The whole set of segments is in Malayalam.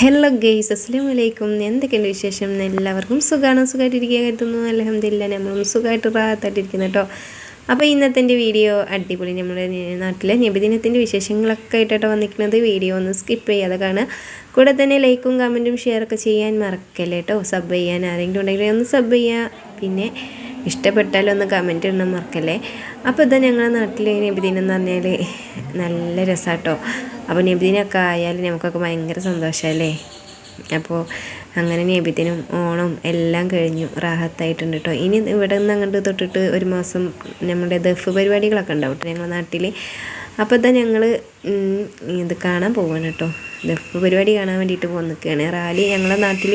ഹലോ ഗെയ്സ് അസ്സാം വലൈക്കും എന്തൊക്കെയുണ്ട് വിശേഷം? എല്ലാവർക്കും സുഖമാണ് സുഖമായിട്ടിരിക്കുക കരുതുന്നു. അലഹമില്ല നമ്മളും സുഖമായിട്ട് റാത്തായിട്ടിരിക്കുന്നു കേട്ടോ. അപ്പോൾ ഇന്നത്തെ വീഡിയോ അടിപൊളി. നമ്മുടെ നാട്ടിലെ നബിദിനത്തിന്റെ വിശേഷങ്ങളൊക്കെ ആയിട്ടോ വന്നിരിക്കുന്നത്. വീഡിയോ ഒന്ന് സ്കിപ്പ് ചെയ്യാതെ കാണുക. കൂടെ തന്നെ ലൈക്കും കമന്റും ഷെയറൊക്കെ ചെയ്യാൻ മറക്കല്ലേ കേട്ടോ. സബ് ചെയ്യാൻ ആരെങ്കിലും ഉണ്ടെങ്കിൽ ഒന്ന് സബ് ചെയ്യുക പിന്നെ ഇഷ്ടപ്പെട്ടാലൊന്ന് കമന്റ് ഇടണം മറക്കല്ലേ. അപ്പോൾ ഇതാ ഞങ്ങളുടെ നാട്ടിലെ നബിദിനം എന്ന് പറഞ്ഞാൽ നല്ല രസമാട്ടോ അപ്പോൾ നബിദിനൊക്കെ ആയാൽ നമുക്കൊക്കെ ഭയങ്കര സന്തോഷമല്ലേ അപ്പോൾ അങ്ങനെ നബിദിനും ഓണം എല്ലാം കഴിഞ്ഞു. റാഹത്തായിട്ടുണ്ട് കേട്ടോ ഇനി ഇവിടെ നിന്ന് അങ്ങോട്ട് തൊട്ടിട്ട് ഒരു മാസം നമ്മുടെ ദഫ് പരിപാടികളൊക്കെ ഉണ്ടാവും കേട്ടോ ഞങ്ങളുടെ നാട്ടിൽ അപ്പോൾ തന്നെ ഞങ്ങൾ ഇത് കാണാൻ പോവാണ് കേട്ടോ ദഫ് പരിപാടി കാണാൻ വേണ്ടിയിട്ട് പോകാൻ നിൽക്കുകയാണ് റാലി ഞങ്ങളുടെ നാട്ടിൽ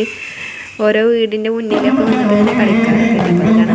ഓരോ വീടിന്റെ മുന്നിലൊക്കെ വന്നിട്ട് തന്നെ അപ്പോൾ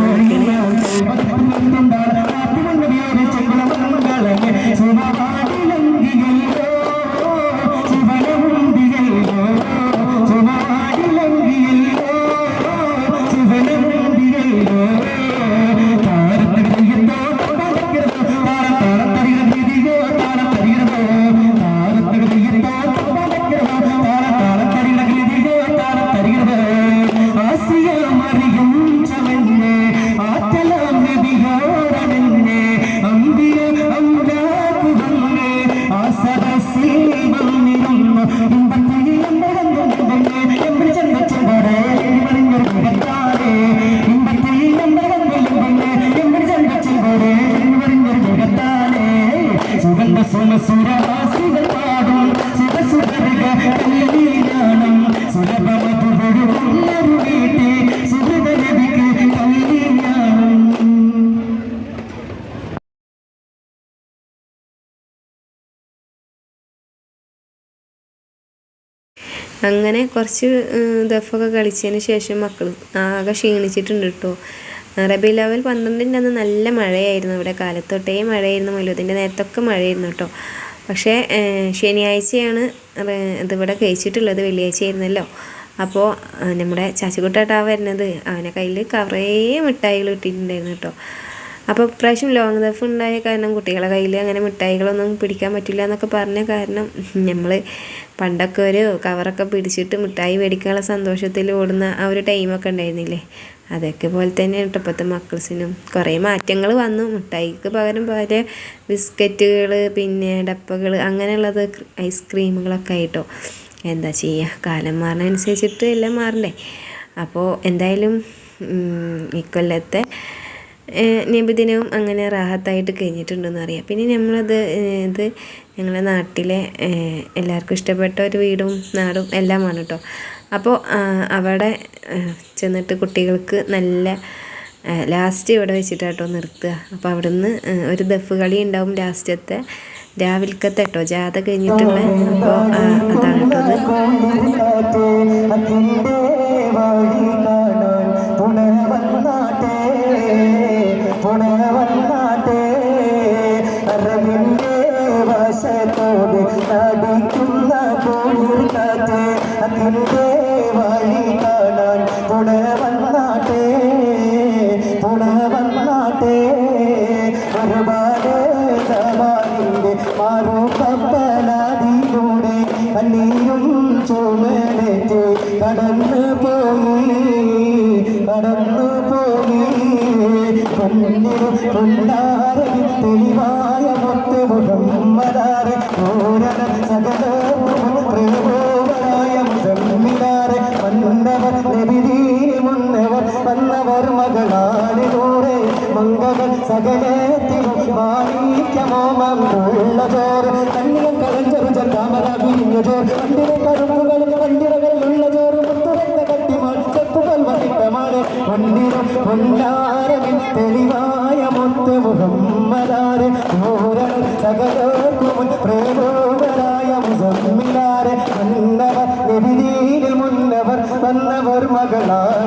അങ്ങനെ കുറച്ച് ദഫൊക്കെ കളിച്ചതിന് ശേഷം മക്കൾ ആകെ ക്ഷീണിച്ചിട്ടുണ്ട് കേട്ടോ റബി ലെവൽ പന്ത്രണ്ടിന്റെ അന്ന് നല്ല മഴയായിരുന്നു. ഇവിടെ കാലത്തൊട്ടേ മഴയായിരുന്നു. മൊലൂദിന്റെ നേരത്തൊക്കെ മഴയായിരുന്നു കേട്ടോ. പക്ഷേ ശനിയാഴ്ചയാണ് ഇതിവിടെ കഴിച്ചിട്ടുള്ളത്. വെള്ളിയാഴ്ച ആയിരുന്നല്ലോ. അപ്പോൾ നമ്മുടെ ചാച്ചിക്കുട്ടാട്ടാ വരുന്നത്. അവനെ കയ്യിൽ കുറേ മിഠായികൾ ഇട്ടിട്ടുണ്ടായിരുന്നു കേട്ടോ. അപ്പോൾ ഇപ്രാവശ്യം ലോങ് ദഫ് ഉണ്ടായ കാരണം കുട്ടികളെ കയ്യിൽ അങ്ങനെ മിഠായികളൊന്നും പിടിക്കാൻ പറ്റില്ല എന്നൊക്കെ പറഞ്ഞ കാരണം നമ്മൾ പണ്ടൊക്കെ ഒരു കവറൊക്കെ പിടിച്ചിട്ട് മിഠായി മേടിക്കാനുള്ള സന്തോഷത്തിൽ ഓടുന്ന ആ ഒരു ടൈമൊക്കെ ഉണ്ടായിരുന്നില്ലേ? അതൊക്കെ പോലെ തന്നെ കേട്ടോ. ഇപ്പോഴത്തെ മക്കൾസിനും കുറേ മാറ്റങ്ങൾ വന്നു. മിഠായിക്ക് പകരം പല ബിസ്ക്കറ്റുകൾ പിന്നെ ഡപ്പകൾ അങ്ങനെയുള്ളത് ഐസ്ക്രീമുകളൊക്കെ ആയിട്ടോ. എന്താ ചെയ്യുക കാലം മാറുന്നതനുസരിച്ചിട്ട് എല്ലാം മാറണ്ടേ. അപ്പോൾ എന്തായാലും ഇക്കൊല്ലത്തെ നബിദിനവും അങ്ങനെ റാഹത്തായിട്ട് കഴിഞ്ഞിട്ടുണ്ടെന്ന് അറിയാം പിന്നെ നമ്മളത് ഇത് ഞങ്ങളുടെ നാട്ടിലെ എല്ലാവർക്കും ഇഷ്ടപ്പെട്ട ഒരു വീടും നാടും എല്ലാമാണ് കേട്ടോ. അപ്പോൾ അവിടെ ചെന്നിട്ട് കുട്ടികൾക്ക് നല്ല ലാസ്റ്റ് ഇവിടെ വെച്ചിട്ട് കേട്ടോ നിർത്തുക അപ്പോൾ അവിടുന്ന് ഒരു ദഫ് കളി ഉണ്ടാവും ലാസ്റ്റത്തെ രാവിലത്തെ കേട്ടോ ജാഥ കഴിഞ്ഞിട്ടുള്ള അപ്പോൾ അതാണ് കേട്ടോ വന്നാട്ടെ പുണർ വന്നാട്ടെ ഒരുപാട് സവാലിന്റെ മാറു കപ്പലാതിലൂടെ കണ്ണീരും ചുമലേറ്റ് കടന്നു പോയി കടന്നു പോയി. പൊന്നിരും പൊന്നാരൻ തെളിവായ മുത്ത് മുഹമ്മദാറ് ഓരന മംഗവൻ സകലത്തിലും മാണിക്യമോമുള്ള ചോറ് കണ്ണിലും കളഞ്ചൊരു ചെറുതാമര പിരിഞ്ഞ ചോറ് വണ്ടിലെ കറുപ്പുകളും വണ്ടിറകളിലുള്ള ചോറ് മുത്തുവെന്ന കട്ടിമാൾ ചെപ്പുകൾ വന്നിട്ടമാണ് വണ്ടിരും കൊണ്ടാരവിൽ തെളിവായ മുത്ത് മുഹമ്മദാര്. ഓരണം സകലോർക്കും പ്രേമോവരായ മുസമ്മിലാര്. വന്നവർ എതിരീരിൽ മുന്നവർ വന്നവർ മകളാണിലൂടെ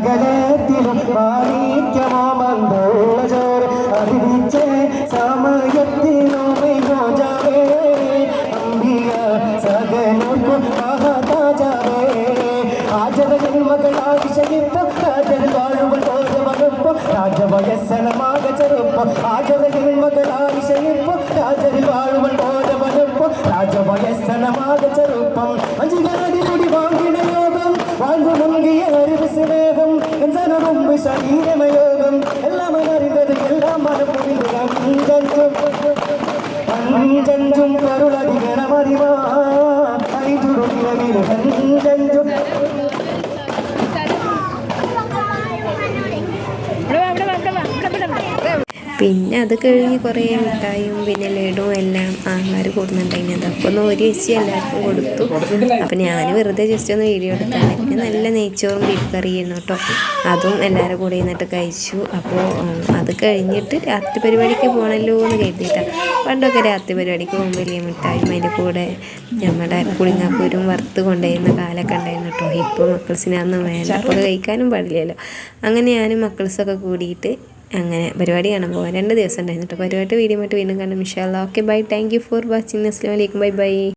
സകലത്തിലും മാണിക്യമോ മന്ദുള്ള ചോറ് അറിയിച്ചേ സമയത്തിനും ോജാവേ അമ്പിയ സകലോർക്കും മഹാതാജാവേ. ആജര ജന്മകളാവിഷയിപ്പം രാജൻ വാഴുവൽ ഓരവകുപ്പം രാജവയസ്സനമാക ചെറുപ്പം ആജര ജന്മകളാവിഷയിപ്പം രാജൻ വാഴുവൽ ഓരവകുപ്പം രാജവയസ്സനമാക ചെറുപ്പം അഞ്ചുകാരിലൂടി വാങ്ങിന യോഗം വാങ്ങു മുങ്കിയ അറിവ് സ്നേഹം சார் இனிமயோகம் எல்லாமே அறிந்தது எல்லாம் மறப்பதில்லைதான் அஞ்சென்றும் அருளதி கணமறிவான் ஐந்துருள் நிலவில் அஞ்சென்றும் പിന്നെ അത് കഴിഞ്ഞ് കുറേ മിഠായും പിന്നെ ലഡുവും എല്ലാം ആൾക്കാർ കൂടുന്നുണ്ടായിരുന്നു അപ്പോൾ ഒന്ന് ഒരു ചേച്ചി എല്ലാവർക്കും കൊടുത്തു. അപ്പോൾ ഞാൻ വെറുതെ ജസ്റ്റ് ഒന്ന് വീഡിയോ എടുത്താണ്. പിന്നെ നല്ല നെയ്ച്ചോറും ബീഫ് കറിയായിരുന്നു കേട്ടോ. അതും എല്ലാവരും കൂടെ ഇരുന്നിട്ട് കഴിച്ചു. അപ്പോൾ അത് കഴിഞ്ഞിട്ട് രാത്രി പരിപാടിക്ക് പോകണല്ലോ എന്ന് കരുതിയിട്ടാണ് പണ്ടൊക്കെ രാത്രി പരിപാടിക്ക് പോകുമ്പോൾ വലിയ മിഠായും അതിന്റെ കൂടെ നമ്മുടെ പുളിങ്ങാപ്പൂരും വറുത്ത് കൊണ്ടുപോയിരുന്ന കാലൊക്കെ ഉണ്ടായിരുന്നു കേട്ടോ. ഇപ്പോൾ മക്കൾസിനൊന്നും വേണ്ട. അപ്പോൾ കഴിക്കാനും പാടില്ലല്ലോ. അങ്ങനെ ഞാനും മക്കൾസൊക്കെ കൂടിയിട്ട് അങ്ങനെ പരിപാടി കാണാൻ പോകാം രണ്ട് ദിവസം ഉണ്ടായിരുന്നു കേട്ടോ പരിപാടി വീഡിയോ ആയിട്ട് വീണ്ടും കാണാം. ഇൻഷാല്ലാ okay bye thank you for watching അസ്ലാം വലൈക്കും ബൈ ബൈ